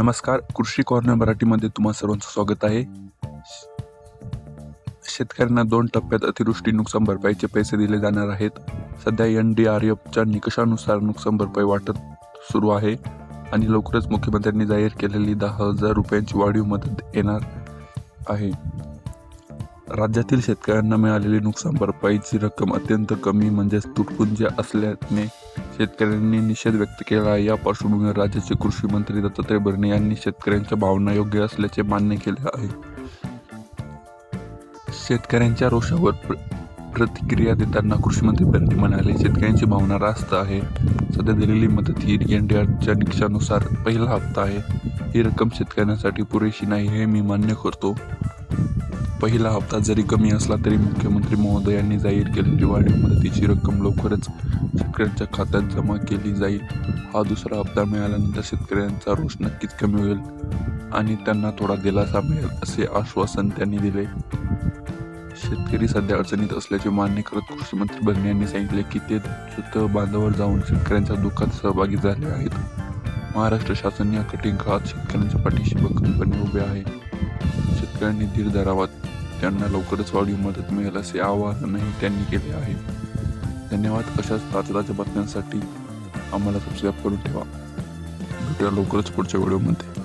नमस्कार कृषी कॉर्नर मराठीमध्ये तुम्हा सर्वांचं स्वागत आहे. शेतकऱ्यांना दोन टप्प्यात अतिवृष्टी नुकसान भरपाईचे पैसे दिले जाणार आहेत. सध्या एन डी आर एफच्या निकषानुसार नुकसान भरपाई वाटप सुरू आहे आणि लवकरच मुख्यमंत्र्यांनी जाहीर केलेली दहा हजार रुपयांची वाढीव मदत येणार आहे. राज्यातील शेतकऱ्यांना मिळालेली नुकसान भरपाईची रक्कम अत्यंत कमी म्हणजेच तुटपुंजी असल्याने शेतकऱ्यांनी निषेध व्यक्त केला. आहे या पार्श्वभूमीवर राज्याचे कृषी मंत्री दत्तात्रय भरणे यांनी शेतकऱ्यांच्या भावना योग्य असल्याचे मान्य केले आहे. शेतकऱ्यांच्या रोषावर प्र प्रतिक्रिया देताना कृषी मंत्री भरणे म्हणाले शेतकऱ्यांची भावना रास्त आहे. सध्या दिलेली मदत ही एन डी आरच्या निकषानुसार पहिला हप्ता आहे. ही रक्कम शेतकऱ्यांसाठी पुरेशी नाही हे मी मान्य करतो. पहिला हप्ता जरी कमी असला तरी मुख्यमंत्री महोदयांनी जाहीर केलेली वाढीव मदतीची रक्कम लवकरच शेतकऱ्यांच्या खात्यात जमा केली जाईल. हा दुसरा हप्ता मिळाल्यानंतर शेतकऱ्यांचा रोष नक्कीच कमी होईल आणि त्यांना थोडा दिलासा मिळेल असे आश्वासन त्यांनी दिले. शेतकरी सध्या अडचणीत असल्याचे मान्य करत कृषीमंत्री मंत्री यांनी सांगितले की ते सुत बांधावर जाऊन शेतकऱ्यांच्या दुःखात सहभागी झाले आहेत. महाराष्ट्र शासन या कठीण काळात शेतकऱ्यांच्या पाठीशी भक्कमपणे उभे आहे. शेतकऱ्यांनी धीर धरावा त्यांना लवकरच वाढीव मदत मिळेल असे आवाहनही त्यांनी केले आहे. धन्यवाद. अशाच ताजताच्या बातम्यांसाठी आम्हाला सबस्क्राईब करून ठेवा. भेटूया लवकरच पुढच्या व्हिडिओमध्ये.